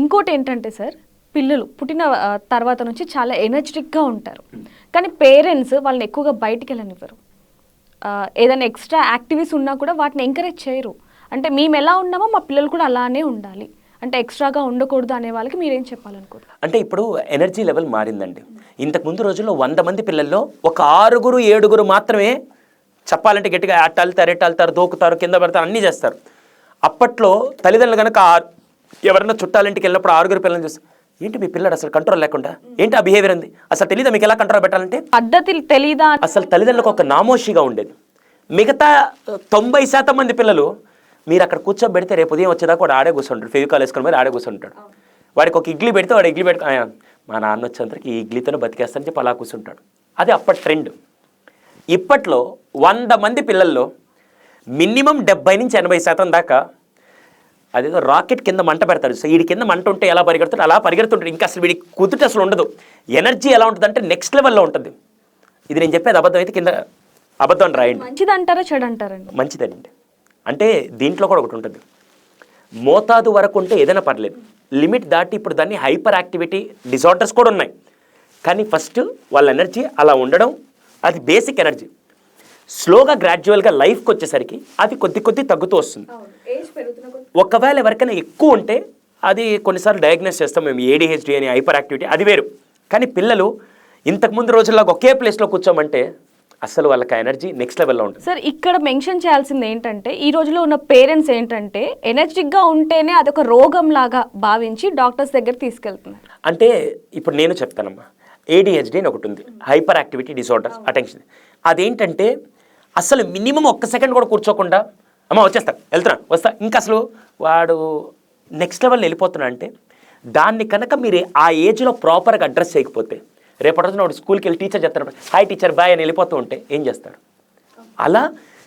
ఇంకోటి ఏంటంటే సార్ పిల్లలు పుట్టిన తర్వాత నుంచి చాలా ఎనర్జెటిక్గా ఉంటారు. కానీ పేరెంట్స్ వాళ్ళని ఎక్కువగా బయటికి వెళ్ళనివ్వరు ఏదైనా ఎక్స్ట్రా యాక్టివిటీస్ ఉన్నా కూడా వాటిని ఎంకరేజ్ చేయరు. అంటే మేము ఎలా ఉన్నామో మా పిల్లలు కూడా అలానే ఉండాలి. అంటే ఎక్స్ట్రాగా ఉండకూడదు అనే వాళ్ళకి మీరేం చెప్పాలనుకుంటారు అంటే ఇప్పుడు ఎనర్జీ లెవెల్ మారిందండి. ఇంతకు ముందు రోజుల్లో వంద మంది పిల్లల్లో ఒక ఆరుగురు ఏడుగురు మాత్రమే చెప్పాలంటే గట్టిగా అట్టాలుతారు ఎట్టాలుతారు దోకుతారు కింద పెడతారు అన్నీ చేస్తారు. అప్పట్లో తల్లిదండ్రులు కనుక ఆ- ఎవరైనా చుట్టాలింటికి వెళ్ళినప్పుడు ఆరుగురు పిల్లల్ని చూసి ఏంటి మీ పిల్లడు అసలు కంట్రోల్ లేకుండా? ఏంటి ఆ బిహేవియర్ ఉంది అసలు తెలియదా మీకు ఎలా కంట్రోల్ పెట్టాలంటే? పద్ధతి తెలీదా? అసలు తల్లిదండ్రులకు ఒక నామోషిగా ఉండేది. మిగతా తొంభై శాతం మంది పిల్లలు మీరు అక్కడ కూర్చోబెడితే రేపు ఉదయం వచ్చేదాకా వాడు ఆడే కూర్చుంటాడు. ఫెవికాల్ వేసుకుని మరి ఆడే కూర్చుంటాడు. వాడికి ఒక ఇడ్లీ పెడితే వాడు ఇడ్లీ పెట్టుకో "ఆ, మా నాన్న వచ్చేంతరికి ఈ ఇడ్లీతోనే బతికేస్తానని చెప్పి అలా కూర్చుంటాడు. అది అప్పటి ట్రెండ్ ఇప్పట్లో వంద మంది పిల్లల్లో మినిమం డెబ్బై నుంచి ఎనభై శాతం దాకా అదేదో రాకెట్ కింద మంట పెడతాడు. సో వీడి కింద మంట ఉంటే ఎలా పరిగెడుతాడు? అలా పరిగెడుతుంటాడు. ఇంకా అసలు వీడి కుదుట అసలు ఉండదు. ఎనర్జీ ఎలా ఉంటుంది అంటే నెక్స్ట్ లెవెల్లో ఉంటుంది. ఇది నేను చెప్పేది అబద్ధం అయితే కింద అబద్ధం అని రాయండి. మంచిది అంటారా చెడు అంటారండి మంచిదండి. అంటే దీంట్లో కూడా ఒకటి ఉంటుంది. మోతాదు వరకు ఉంటే ఏదైనా పర్లేదు. లిమిట్ దాటి ఇప్పుడు దాన్ని హైపర్ యాక్టివిటీ డిజార్డర్స్ కూడా ఉన్నాయి. కానీ ఫస్ట్ వాళ్ళ ఎనర్జీ అలా ఉండడం అది బేసిక్ ఎనర్జీ. స్లోగా గ్రాడ్యువల్గా లైఫ్కి వచ్చేసరికి అది కొద్ది కొద్ది తగ్గుతూ వస్తుంది. ఒకవేళ ఎవరికైనా ఎక్కువ ఉంటే అది కొన్నిసార్లు డయాగ్నోస్ చేస్తాం మేము ఏడిహెచ్డి అని హైపర్ యాక్టివిటీ అది వేరు. కానీ పిల్లలు ఇంతకుముందు రోజుల్లో ఒకే ప్లేస్లో కూర్చోమంటే అసలు వాళ్ళకి ఎనర్జీ నెక్స్ట్ లెవెల్లో ఉంటుంది. సార్ ఇక్కడ మెన్షన్ చేయాల్సింది ఏంటంటే ఈ రోజులో ఉన్న పేరెంట్స్ ఏంటంటే ఎనర్జిక్గా ఉంటేనే అదొక రోగం లాగా భావించి డాక్టర్స్ దగ్గర తీసుకెళ్తున్నారు. అంటే ఇప్పుడు నేను చెప్తానమ్మా. ఏడిహెచ్డి అని ఒకటి ఉంది. హైపర్ యాక్టివిటీ డిసార్డర్స్ అటెన్షన్ అదేంటంటే అసలు మినిమం ఒక్క సెకండ్ కూడా కూర్చోకుండా అమ్మ వచ్చేస్తా. వెళ్తున్నాను వస్తా. ఇంకా అసలు వాడు నెక్స్ట్ లెవెల్ వెళ్ళిపోతున్నా అంటే దాన్ని కనుక మీరు ఆ ఏజ్లో ప్రాపర్గా అడ్రస్ చేయకపోతే రేపటి రోజున వాడు స్కూల్కి వెళ్ళి టీచర్ చెప్తాడు హాయ్ టీచర్ బాయ్ అని వెళ్ళిపోతూ ఉంటే ఏం చేస్తాడు? అలా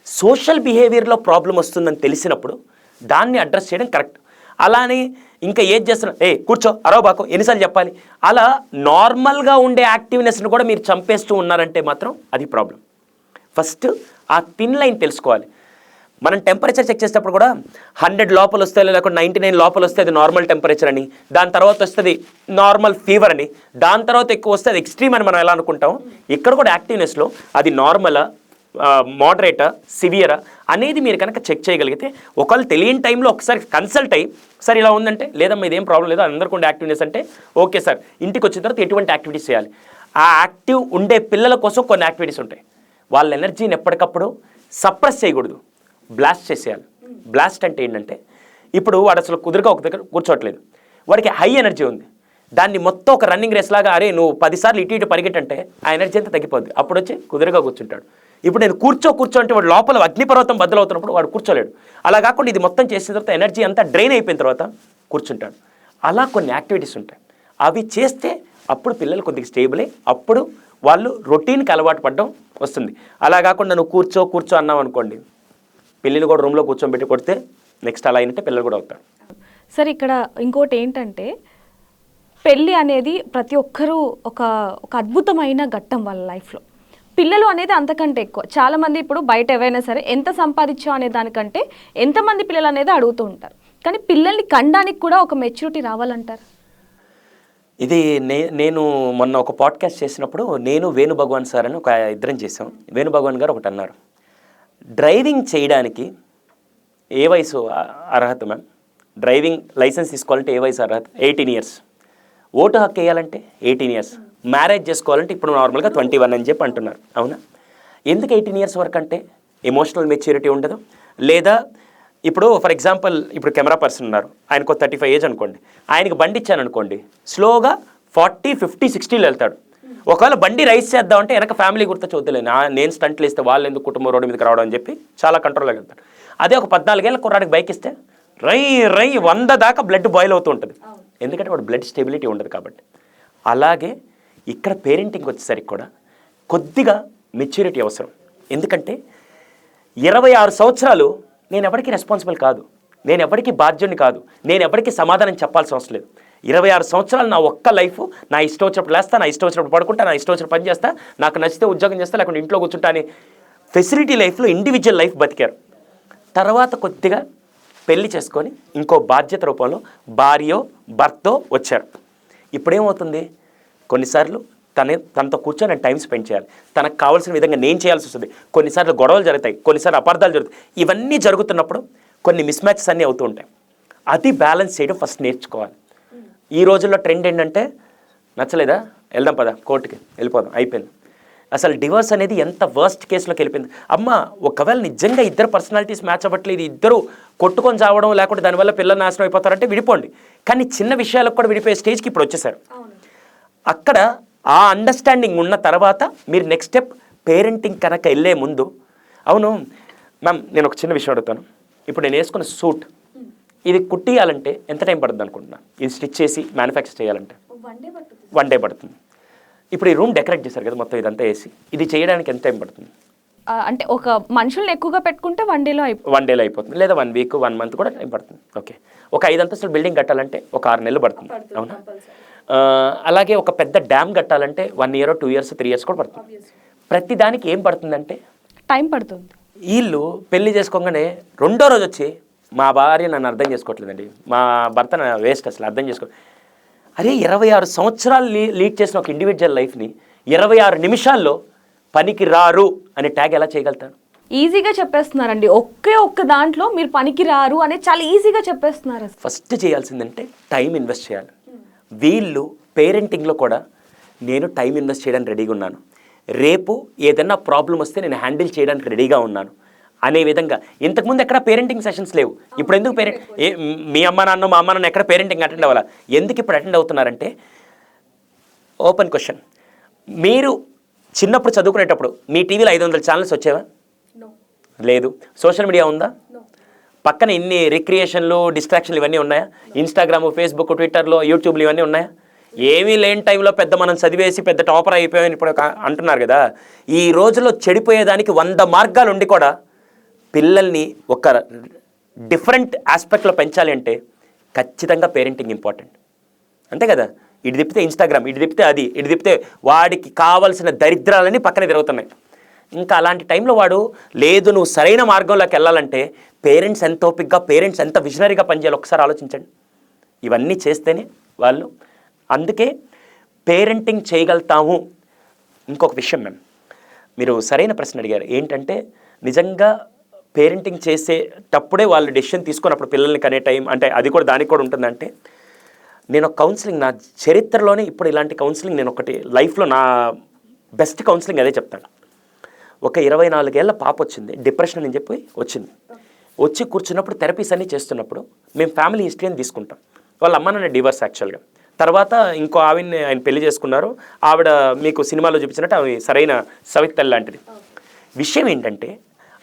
సోషల్ బిహేవియర్లో ప్రాబ్లం వస్తుందని తెలిసినప్పుడు దాన్ని అడ్రస్ చేయడం కరెక్ట్ అలానే ఇంకా ఏం చేస్తున్నా ఏ కూర్చో అరో బాకు ఎన్నిసార్లు చెప్పాలి? అలా నార్మల్గా ఉండే యాక్టివ్నెస్ని కూడా మీరు చంపేస్తూ ఉన్నారంటే మాత్రం అది ప్రాబ్లం ఫస్ట్ ఆ థిన్ లైన్ తెలుసుకోవాలి. మనం టెంపరేచర్ చెక్ చేసేటప్పుడు కూడా హండ్రెడ్ లోపల వస్తే లేకుండా నైంటీ నైన్ లోపల వస్తే అది నార్మల్ టెంపరేచర్ అని దాని తర్వాత వస్తుంది నార్మల్ ఫీవర్ అని దాని తర్వాత ఎక్కువ వస్తే అది ఎక్స్ట్రీమ్ అని మనం ఎలా అనుకుంటాం? ఇక్కడ కూడా యాక్టివ్నెస్లో అది నార్మలా మోడరేటా సివియరా అనేది మీరు కనుక చెక్ చేయగలిగితే ఒకవేళ తెలియని టైంలో ఒకసారి కన్సల్ట్ అయ్యి సార్ ఇలా ఉందంటే లేదమ్మా ఇదేం ప్రాబ్లం లేదు అందరికీ ఉండే యాక్టివ్నెస్ అంటే ఓకే సార్ ఇంటికి వచ్చిన తర్వాత ఎటువంటి యాక్టివిటీస్ చేయాలి? ఆ యాక్టివ్ ఉండే పిల్లల కోసం కొన్ని యాక్టివిటీస్ ఉంటాయి. వాళ్ళ ఎనర్జీని ఎప్పటికప్పుడు సప్రెస్ చేయకూడదు. బ్లాస్ట్ చేసేయాలి. బ్లాస్ట్ అంటే ఏంటంటే ఇప్పుడు వాడు అసలు కుదురుగా ఒక దగ్గర కూర్చోవట్లేదు. వాడికి హై ఎనర్జీ ఉంది. దాన్ని మొత్తం ఒక రన్నింగ్ రేస్ లాగా అరే నువ్వు పదిసార్లు ఇటు ఇటు పరిగెట్టంటే ఆ ఎనర్జీ అంతా తగ్గిపోద్ది. అప్పుడు వచ్చి కుదురుగా కూర్చుంటాడు. ఇప్పుడు నేను కూర్చో కూర్చో అంటే వాడు లోపల అగ్నిపర్వతం బద్దలవుతున్నప్పుడు వాడు కూర్చోలేడు. అలా కాకుండా ఇది మొత్తం చేసిన తర్వాత ఎనర్జీ అంతా డ్రైన్ అయిపోయిన తర్వాత కూర్చుంటాడు. అలా కొన్ని యాక్టివిటీస్ ఉంటాయి. అవి చేస్తే అప్పుడు పిల్లలు కొద్దిగా స్టేబుల్ అయ్యి అప్పుడు వాళ్ళు రొటీన్కి అలవాటు పడడం వస్తుంది. అలా కాకుండా నువ్వు కూర్చో కూర్చో అన్నావు అనుకోండి పిల్లలు కూడా రూమ్లో కూర్చోబెట్టి కొడితే నెక్స్ట్ అలా అయినట్టే పిల్లలు కూడా అవుతారు. సార్ ఇక్కడ ఇంకోటి ఏంటంటే పెళ్ళి అనేది ప్రతి ఒక్కరూ ఒక ఒక అద్భుతమైన ఘట్టం వాళ్ళ లైఫ్లో పిల్లలు అనేది అంతకంటే ఎక్కువ. చాలా మంది ఇప్పుడు బయట ఏవైనా సరే ఎంత సంపాదించావు అనే దానికంటే ఎంతమంది పిల్లలు అనేది అడుగుతూ ఉంటారు. కానీ పిల్లల్ని కండానికి కూడా ఒక మెచ్యూరిటీ రావాలంటారు? ఇది నే నేను మొన్న ఒక పాడ్కాస్ట్ చేసినప్పుడు నేను వేణు భగవాన్ సార్ అని ఒక ఇద్దరం చేసాం వేణు భగవాన్ గారు ఒకటి అన్నారు. డ్రైవింగ్ చేయడానికి ఏ వయసు అర్హత మ్యామ్ డ్రైవింగ్ లైసెన్స్ తీసుకోవాలంటే ఏ వయసు అర్హత? Eighteen years. ఓటు హక్కు వేయాలంటే ఎయిటీన్ ఇయర్స్. మ్యారేజ్ చేసుకోవాలంటే ఇప్పుడు నార్మల్గా ట్వంటీ వన్ అని చెప్పి అంటున్నారు. అవునా? ఎందుకు ఎయిటీన్ ఇయర్స్ వరకు అంటే ఎమోషనల్ మెచ్యూరిటీ ఉండదు. లేదా ఇప్పుడు ఫర్ ఎగ్జాంపుల్ ఇప్పుడు కెమెరా పర్సన్ ఉన్నారు. ఆయనకు థర్టీ ఫైవ్ ఏజ్ అనుకోండి. ఆయనకు బండి ఇచ్చాను అనుకోండి స్లోగా ఫార్టీ ఫిఫ్టీ సిక్స్టీలో వెళ్తాడు. ఒకవేళ బండి రైస్ చేద్దామంటే వెనక ఫ్యామిలీ గుర్తు చూద్దాం నేను స్టంట్లు ఇస్తే వాళ్ళు ఎందుకు కుటుంబం రోడ్డు మీదకి రావడం అని చెప్పి చాలా కంట్రోల్గా వెళ్తాడు. అదే ఒక పద్నాలుగేళ్ళ కుర్రాడికి బైక్ ఇస్తే రై రై వంద దాకా బ్లడ్ బాయిల్ అవుతూ ఉంటుంది. ఎందుకంటే వాడు బ్లడ్ స్టెబిలిటీ ఉండదు కాబట్టి. అలాగే ఇక్కడ పేరెంటింగ్ వచ్చేసరికి కూడా కొద్దిగా మెచ్యూరిటీ అవసరం. ఎందుకంటే ఇరవై ఆరు సంవత్సరాలు నేను ఎవరికి రెస్పాన్సిబుల్ కాదు. నేను ఎవరికి బాధ్యుని కాదు. నేను ఎవరికి సమాధానం చెప్పాల్సిన అవసరం లేదు. ఇరవై ఆరు సంవత్సరాలు నా ఒక్క లైఫ్ నా ఇష్టం వచ్చినప్పుడు లేస్తా నా ఇష్టం వచ్చినప్పుడు పడుకుంటా నా ఇష్టం వచ్చినప్పుడు పని చేస్తా నాకు నచ్చితే ఉద్యోగం చేస్తా లేకుంటే ఇంట్లో కూర్చుంటా అని ఫెసిలిటీ లైఫ్లో ఇండివిజువల్ లైఫ్ బతికారు. తర్వాత కొద్దిగా పెళ్ళి చేసుకొని ఇంకో బాధ్యత రూపంలో భార్యో భర్తో వచ్చారు. ఇప్పుడేమవుతుంది? కొన్నిసార్లు తనే తనతో కూర్చొని నేను టైం స్పెండ్ చేయాలి. తనకు కావాల్సిన విధంగా నేను చేయాల్సి వస్తుంది. కొన్నిసార్లు గొడవలు జరుగుతాయి కొన్నిసార్లు అపార్థాలు జరుగుతాయి. ఇవన్నీ జరుగుతున్నప్పుడు కొన్ని మిస్ మ్యాచెస్ అన్నీ అవుతూ ఉంటాయి. అది బ్యాలెన్స్ చేయడం ఫస్ట్ నేర్చుకోవాలి. ఈ రోజుల్లో ట్రెండ్ ఏంటంటే నచ్చలేదా? వెళ్దాం పద కోర్టుకి వెళ్ళిపోదాం అయిపోయింది. అసలు డివోర్స్ అనేది ఎంత వర్స్ట్ కేసులోకి వెళ్ళిపోయింది? అమ్మ ఒకవేళ నిజంగా ఇద్దరు పర్సనాలిటీస్ మ్యాచ్ అవ్వట్లేదు ఇద్దరు కొట్టుకొని చావడం లేకుంటే దానివల్ల పిల్లలు నాశనం అయిపోతారంటే విడిపోండి. కానీ చిన్న విషయాలకు కూడా విడిపోయే స్టేజ్కి ఇప్పుడు వచ్చేసారు. అక్కడ ఆ అండర్స్టాండింగ్ ఉన్న తర్వాత మీరు నెక్స్ట్ స్టెప్ పేరెంటింగ్ కనుక వెళ్ళే ముందు అవును మ్యామ్ నేను ఒక చిన్న విషయం అడుగుతాను. ఇప్పుడు నేను వేసుకున్న సూట్ ఇది కుట్టియాలంటే ఎంత టైం పడుతుంది అనుకుంటున్నా? ఇది స్టిచ్ చేసి మ్యానుఫ్యాక్చర్ చేయాలంటే? వన్ డే పడుతుంది. ఇప్పుడు ఈ రూమ్ డెకరేట్ చేశారు కదా మొత్తం ఇదంతా వేసి ఇది చేయడానికి ఎంత టైం పడుతుంది? అంటే ఒక మనుషుల్ని ఎక్కువగా పెట్టుకుంటే వన్ డేలో అయిపో వన్ డేలో అయిపోతుంది. లేదా వన్ వీక్ వన్ మంత్ కూడా టైం పడుతుంది. ఓకే. ఒక ఐదు అంతస్తులు బిల్డింగ్ కట్టాలంటే ఒక ఆరు నెలలు పడుతుంది. అవునా? అలాగే ఒక పెద్ద డ్యామ్ కట్టాలంటే one year two years three years కూడా పడుతుంది. ప్రతి దానికి ఏం పడుతుందంటే? టైం పడుతుంది. వీళ్ళు పెళ్ళి చేసుకోగానే రెండో రోజు వచ్చి మా భార్య నన్ను అర్థం చేసుకోవట్లేదండి. మా భర్త వేస్ట్ అసలు అర్థం చేసుకో. అరే ఇరవై ఆరు సంవత్సరాలు లీ లీడ్ చేసిన ఒక ఇండివిజువల్ లైఫ్ని ఇరవై ఆరు నిమిషాల్లో పనికి రారు అనే ట్యాగ్ ఎలా చేయగలుగుతాను ఈజీగా చెప్పేస్తున్నారండి. ఒకే ఒక్క దాంట్లో మీరు పనికి రారు అనేది చాలా ఈజీగా చెప్పేస్తున్నారు. ఫస్ట్ చేయాల్సిందంటే టైం ఇన్వెస్ట్ చేయాలి. వీళ్ళు పేరెంటింగ్లో కూడా నేను టైం ఇన్వెస్ట్ చేయడానికి రెడీగా ఉన్నాను. రేపు ఏదైనా ప్రాబ్లం వస్తే నేను హ్యాండిల్ చేయడానికి రెడీగా ఉన్నాను. అనే విధంగా. ఇంతకుముందు ఎక్కడ పేరెంటింగ్ సెషన్స్ లేవు. ఇప్పుడు ఎందుకు పేరెంట్ మీ అమ్మ నాన్న మా అమ్మ నాన్న ఎక్కడ పేరెంటింగ్ అటెండ్ అవ్వాలా? ఎందుకు ఇప్పుడు అటెండ్ అవుతున్నారంటే ఓపెన్ క్వశ్చన్ మీరు చిన్నప్పుడు చదువుకునేటప్పుడు మీ టీవీలో ఐదు వందల ఛానల్స్ వచ్చేవా? లేదు. సోషల్ మీడియా ఉందా? పక్కన ఇన్ని రిక్రియేషన్లు డిస్ట్రాక్షన్లు ఇవన్నీ ఉన్నాయా? ఇన్స్టాగ్రామ్ ఫేస్బుక్ ట్విట్టర్లో యూట్యూబ్లు ఇవన్నీ ఉన్నాయా? ఏమీ లేని టైంలో పెద్ద మనం చదివేసి పెద్ద టాపర్ అయిపోయామని ఇప్పుడు అంటున్నారు కదా. ఈ రోజులో చెడిపోయేదానికి వంద మార్గాలు ఉండి కూడా పిల్లల్ని ఒక డిఫరెంట్ ఆస్పెక్ట్లో పెంచాలి అంటే ఖచ్చితంగా పేరెంటింగ్ ఇంపార్టెంట్. అంతే కదా? ఇటు తిప్పితే ఇన్స్టాగ్రామ్ ఇటు తిప్పితే అది ఇటు తిప్పితే వాడికి కావాల్సిన దరిద్రాలన్నీ పక్కన తిరుగుతున్నాయి. ఇంకా అలాంటి టైంలో వాడు లేదు నువ్వు సరైన మార్గంలోకి వెళ్ళాలంటే పేరెంట్స్ ఎంత ఓపిక్గా పేరెంట్స్ ఎంత విజనరీగా పనిచేయాలి ఒకసారి ఆలోచించండి. ఇవన్నీ చేస్తేనే వాళ్ళు. అందుకే పేరెంటింగ్ చేయగలుగుతాము. ఇంకొక విషయం మ్యామ్ మీరు సరైన ప్రశ్న అడిగారు. ఏంటంటే నిజంగా పేరెంటింగ్ చేసేటప్పుడే వాళ్ళు డెసిషన్ తీసుకున్నప్పుడు పిల్లల్ని కనే టైం అంటే అది కూడా దానికి కూడా ఉంటుందంటే నేను ఒక కౌన్సిలింగ్ నా చరిత్రలోనే ఇప్పుడు ఇలాంటి కౌన్సిలింగ్ నేను ఒకటి లైఫ్లో నా బెస్ట్ కౌన్సిలింగ్ అదే చెప్తాను. ఒక ఇరవై నాలుగేళ్ళ పాప వచ్చింది డిప్రెషన్ అని చెప్పి వచ్చింది. వచ్చి కూర్చున్నప్పుడు థెరపీస్ అన్నీ చేస్తున్నప్పుడు మేము ఫ్యామిలీ హిస్టరీ అని తీసుకుంటాం. వాళ్ళ అమ్మ నాన్న డివర్స్ యాక్చువల్గా. తర్వాత ఇంకో ఆవిడని ఆయన పెళ్ళి చేసుకున్నారు. ఆవిడ మీకు సినిమాలో చూపించినట్టు ఆమె సరైన సవితల్ లాంటిది. విషయం ఏంటంటే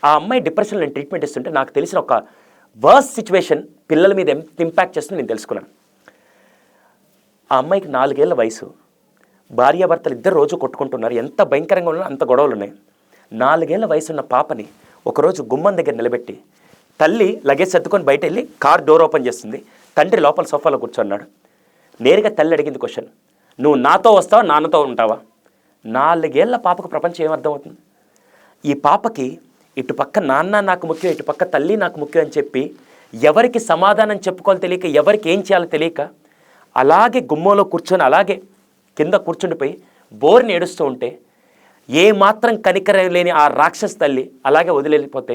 ఆ అమ్మాయి డిప్రెషన్ నేను ట్రీట్మెంట్ ఇస్తుంటే నాకు తెలిసిన ఒక వర్స్ సిచ్యువేషన్ పిల్లల మీద ఎంత ఇంపాక్ట్ చేస్తుందో నేను తెలుసుకున్నాను. ఆ అమ్మాయికి నాలుగేళ్ళ వయసు. భార్యాభర్తలు ఇద్దరు రోజు కొట్టుకుంటున్నారు. ఎంత భయంకరంగా ఉన్నా అంత గొడవలు ఉన్నాయి నాలుగేళ్ళ వయసు ఉన్న పాపని ఒకరోజు గుమ్మం దగ్గర నిలబెట్టి తల్లి లగేజ్ సర్దుకొని బయట వెళ్ళి కార్ డోర్ ఓపెన్ చేస్తుంది. తండ్రి లోపల సోఫాలో కూర్చున్నాడు. నేరుగా తల్లి అడిగింది క్వశ్చన్ నువ్వు నాతో వస్తావా? నాన్నతో ఉంటావా? నాలుగేళ్ళ పాపకు ప్రపంచం ఏం అర్థమవుతుంది? ఈ పాపకి ఇటు పక్క నాన్న నాకు ముఖ్యం ఇటు పక్క తల్లి నాకు ముఖ్యం అని చెప్పి ఎవరికి సమాధానం చెప్పుకోవాలి తెలియక ఎవరికి ఏం చేయాలో తెలియక అలాగే గుమ్మంలో కూర్చొని అలాగే కింద కూర్చుండిపోయి బోర్ని ఏడుస్తూ ఉంటే ఏ మాత్రం కనికరం లేని ఆ రాక్షస తల్లి అలాగే వదిలేకపోతే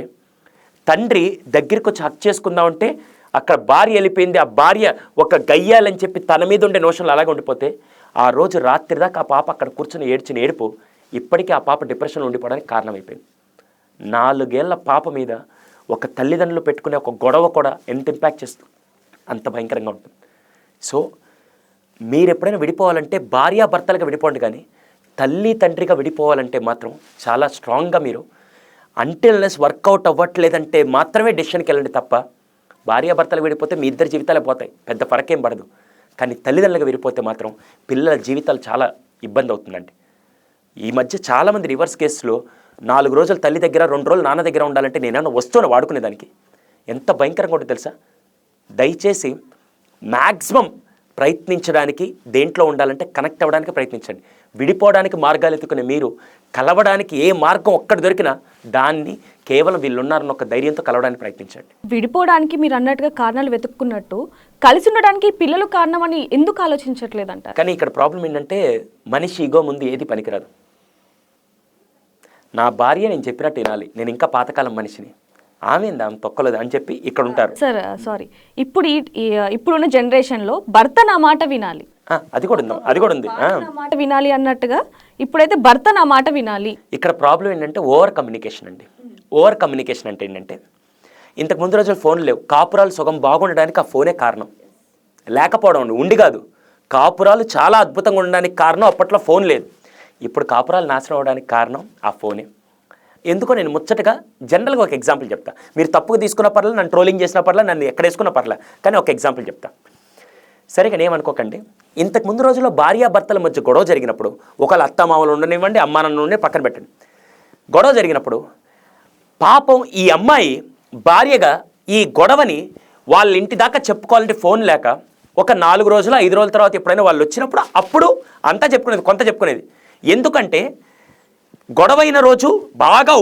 తండ్రి దగ్గరికి వచ్చి హక్ చేసుకుందామంటే అక్కడ భార్య వెళ్ళిపోయింది ఆ భార్య ఒక గయ్యాలని చెప్పి తన మీద ఉండే నోషన్లు అలాగే ఉండిపోతే ఆ రోజు రాత్రి దాకా ఆ పాప అక్కడ కూర్చొని ఏడ్చిన ఏడుపు ఇప్పటికీ ఆ పాప డిప్రెషన్లో ఉండిపోవడానికి కారణమైపోయింది. నాలుగేళ్ళ పాప మీద ఒక తల్లిదండ్రులు పెట్టుకునే ఒక గొడవ కూడా ఎంత ఇంపాక్ట్ చేస్తుంది అంత భయంకరంగా ఉంటుంది. సో మీరు ఎప్పుడైనా విడిపోవాలంటే భార్యాభర్తలుగా విడిపోండి కానీ తల్లి తండ్రిగా విడిపోవాలంటే మాత్రం చాలా స్ట్రాంగ్గా మీరు అంటిల్నెస్ వర్కౌట్ అవ్వట్లేదంటే మాత్రమే డెసిషన్కి వెళ్ళండి తప్ప భార్యాభర్తలు విడిపోతే మీ ఇద్దరి జీవితాలే పోతాయి. పెద్ద ఫరకేం పడదు. కానీ తల్లిదండ్రులుగా విడిపోతే మాత్రం పిల్లల జీవితాలు చాలా ఇబ్బంది అవుతుందండి. ఈ మధ్య చాలామంది రివర్స్ కేసులో నాలుగు రోజులు తల్లి దగ్గర రెండు రోజులు నాన్న దగ్గర ఉండాలంటే నేనేమన్నా వస్తువును వాడుకునేదానికి ఎంత భయంకరంగా ఉంటుందో తెలుసా? దయచేసి మ్యాక్సిమం ప్రయత్నించడానికి దేంట్లో ఉండాలంటే కనెక్ట్ అవ్వడానికి ప్రయత్నించండి. విడిపోవడానికి మార్గాలు ఎత్తుకునే మీరు కలవడానికి ఏ మార్గం ఒక్కటి దొరికినా దాన్ని కేవలం వీళ్ళున్నారన్న ఒక ధైర్యంతో కలవడానికి ప్రయత్నించండి. విడిపోవడానికి మీరు అన్నట్టుగా కారణాలు వెతుక్కున్నట్టు కలిసి ఉండడానికి పిల్లలు కారణం అని ఎందుకు ఆలోచించట్లేదంటారు? కానీ ఇక్కడ ప్రాబ్లం ఏంటంటే మనిషి ఈగో ముందు ఏది పనికిరాదు. నా భార్య నేను చెప్పినట్టు వినాలి. నేను ఇంకా పాతకాలం మనిషిని. ఆమె ఆమె తొక్కలేదు అని చెప్పి ఇక్కడ ఉంటారు. Sir sorry. ఇప్పుడు ఇప్పుడున్న జనరేషన్లో భర్త నా మాట వినాలి. అది కూడా ఉంది. అది కూడా ఉంది. మాట వినాలి అన్నట్టుగా ఇప్పుడైతే భర్త నా మాట వినాలి. ఇక్కడ ప్రాబ్లం ఏంటంటే ఓవర్ కమ్యూనికేషన్ అండి. ఓవర్ కమ్యూనికేషన్ అంటే ఏంటంటే ఇంతకు ముందు రోజులు ఫోన్ లేవు. కాపురాలు సుఖం బాగుండడానికి ఆ ఫోనే కారణం. లేకపోవడం ఉండి కాదు. కాపురాలు చాలా అద్భుతంగా ఉండడానికి కారణం అప్పట్లో ఫోన్ లేదు. ఇప్పుడు కాపురాలు నాశనం అవడానికి కారణం ఆ ఫోనే. ఎందుకో నేను ముచ్చటగా జనరల్గా ఒక ఎగ్జాంపుల్ చెప్తా. మీరు తప్పుగా తీసుకున్న పర్లేదు నన్ను ట్రోలింగ్ చేసిన పర్లేదు నన్ను ఎక్కడ వేసుకున్న పర్లేదు కానీ ఒక ఎగ్జాంపుల్ చెప్తా. సరిగా ఏమనుకోకండి ఇంతకు ముందు రోజుల్లో భార్యాభర్తల మధ్య గొడవ జరిగినప్పుడు ఒకళ్ళ అత్త మామలు ఉండనివ్వండి అమ్మా నన్ను ఉండే పక్కన పెట్టండి. గొడవ జరిగినప్పుడు పాపం ఈ అమ్మాయి భార్యగా ఈ గొడవని వాళ్ళ ఇంటి దాకా చెప్పుకోవాలంటే ఫోన్ లేక ఒక నాలుగు రోజులు ఐదు రోజుల తర్వాత ఎప్పుడైనా వాళ్ళు వచ్చినప్పుడు అప్పుడు అంతా చెప్పుకునేది కొంత చెప్పుకునేది. ఎందుకంటే గొడవైన రోజు బాగా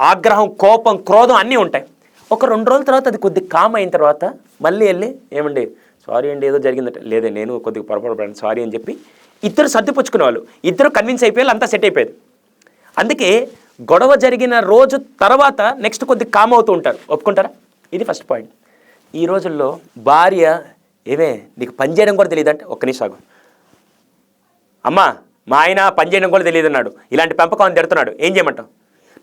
ఆగ్రహం కోపం క్రోధం అన్నీ ఉంటాయి. ఒక రెండు రోజుల తర్వాత అది కొద్దిగా కామ్ అయిన తర్వాత మళ్ళీ వెళ్ళి ఏమండి సారీ అండి ఏదో జరిగిందంటే. లేదే నేను కొద్దిగా పొరపాటు సారీ అని చెప్పి ఇద్దరు సర్దిపుచ్చుకునే వాళ్ళు ఇద్దరు కన్విన్స్ అయిపోయారు అంతా సెట్ అయిపోయేది. అందుకే గొడవ జరిగిన రోజు తర్వాత నెక్స్ట్ కొద్దిగా కామ్ అవుతూ ఉంటారు. ఒప్పుకుంటారా? ఇది ఫస్ట్ పాయింట్ ఈ రోజుల్లో భార్య ఏమే నీకు పని చేయడం కూడా తెలియదంటే ఒక్క నిమిషం అమ్మా మా ఆయన పని చేయడం కూడా తెలియదు అన్నాడు ఇలాంటి పెంపకం అని తిడుతున్నాడు. ఏం చేయమంటావు?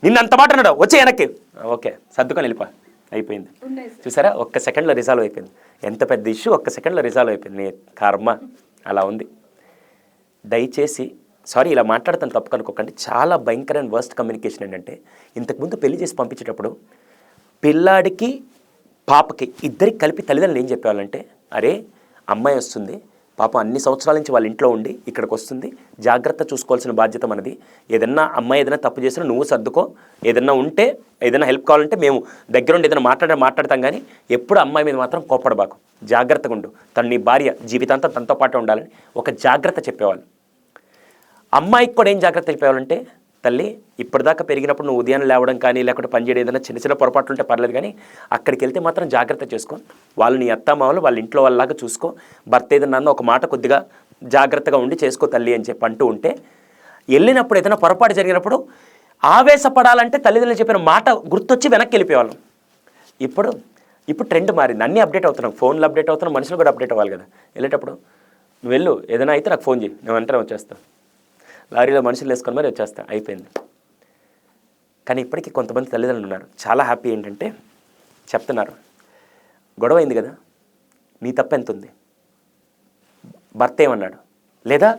నిన్న అంత మాట అన్నాడు. వచ్చే వెనక్కి. ఓకే సర్దుకొని వెళ్ళిపో. అయిపోయింది. చూసారా? ఒక్క సెకండ్లో రిజాల్వ్ అయిపోయింది. ఎంత పెద్ద ఇష్యూ ఒక్క సెకండ్లో రిజాల్వ్ అయిపోయింది. నీ కర్మ అలా ఉంది. దయచేసి సారీ ఇలా మాట్లాడతాను తప్పు కనుక్కోకండి. చాలా భయంకరమైన వర్స్ట్ కమ్యూనికేషన్ ఏంటంటే ఇంతకుముందు పెళ్ళి చేసి పంపించేటప్పుడు పిల్లాడికి పాపకి ఇద్దరికి కలిపి తల్లిదండ్రులు ఏం చెప్పేవాళ్ళంటే అరే అమ్మాయి వస్తుంది. పాపం అన్ని సంవత్సరాల నుంచి వాళ్ళ ఇంట్లో ఉండి ఇక్కడికి వస్తుంది జాగ్రత్త చూసుకోవాల్సిన బాధ్యత మనది. ఏదన్నా అమ్మాయి ఏదైనా తప్పు చేసినా నువ్వు సర్దుకో. ఏదన్నా ఉంటే ఏదైనా హెల్ప్ కావాలంటే మేము దగ్గరుండి ఏదైనా మాట్లాడే మాట్లాడతాం కానీ ఎప్పుడు అమ్మాయి మీద మాత్రం కోప్పడబాకు. జాగ్రత్తగా ఉండు. తను నీ భార్య జీవితాంతం తనతో పాటు ఉండాలని ఒక జాగ్రత్త చెప్పేవాళ్ళు. అమ్మాయికి కూడా ఏం జాగ్రత్త చెప్పేవాళ్ళంటే తల్లి ఇప్పటిదాకా పెరిగినప్పుడు నువ్వు ఉదయం లేవడం కానీ లేకపోతే పని చేయడం ఏదైనా చిన్న చిన్న పొరపాట్లు ఉంటే పర్లేదు కానీ అక్కడికి వెళ్తే మాత్రం జాగ్రత్త చేసుకో. వాళ్ళు నీ అత్తమామలు వాళ్ళ ఇంట్లో వాళ్ళలాగా చూసుకో. భర్త ఏదన్నా అన్న ఒక మాట కొద్దిగా జాగ్రత్తగా ఉండి చేసుకో తల్లి అని చెప్పి అంటూ ఉంటే వెళ్ళినప్పుడు ఏదైనా పొరపాటు జరిగినప్పుడు ఆవేశపడాలంటే తల్లిదండ్రులు చెప్పిన మాట గుర్తొచ్చి వెనక్కి వెళ్ళిపోయేవాళ్ళం. ఇప్పుడు ఇప్పుడు ట్రెండ్ మారింది. అన్నీ అప్డేట్ అవుతున్నాం ఫోన్లు అప్డేట్ అవుతున్నాం మనుషులు కూడా అప్డేట్ అవ్వాలి కదా. వెళ్ళేటప్పుడు నువ్వు వెళ్ళు. ఏదైనా అయితే నాకు ఫోన్ చేయి నేను వెంటనే వచ్చేస్తాను లారీలో మనుషులు వేసుకొని మరి వచ్చేస్తా అయిపోయింది. కానీ ఇప్పటికీ కొంతమంది తల్లిదండ్రులు ఉన్నారు. చాలా హ్యాపీ ఏంటంటే చెప్తున్నారు గొడవ అయింది కదా నీ తప్పు ఎంత ఉంది? భర్త ఏమన్నాడు? లేదా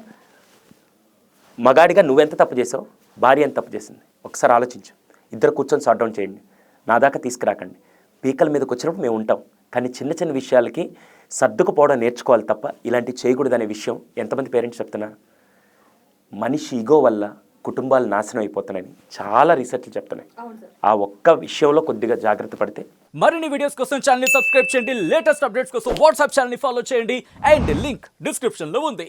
మగాడిగా నువ్వెంత తప్పు చేసావు? భార్య ఎంత తప్పు చేసింది? ఒకసారి ఆలోచించు. ఇద్దరు కూర్చొని సార్ట్ డౌన్ చేయండి. నా దాకా తీసుకురాకండి. పీకల మీదకి వచ్చినప్పుడు మేము ఉంటాం. కానీ చిన్న చిన్న విషయాలకి సర్దుకుపోవడం నేర్చుకోవాలి తప్ప ఇలాంటివి చేయకూడదనే విషయం ఎంతమంది పేరెంట్స్ చెప్తున్నారు? మనిషి ఈగో వల్ల కుటుంబాలు నాశనం అయిపోతున్నాయని చాలా రీసెర్చ్లు చెప్తున్నాయి. ఆ ఒక్క విషయంలో కొద్దిగా జాగ్రత్త పడితే మరిన్ని వీడియోస్ కోసం ఛానల్ని సబ్స్క్రైబ్ చేయండి. లేటెస్ట్ అప్డేట్స్ కోసం వాట్సాప్ ఛానల్ని ఫాలో చేయండి. అండ్ లింక్ డిస్క్రిప్షన్లో ఉంది.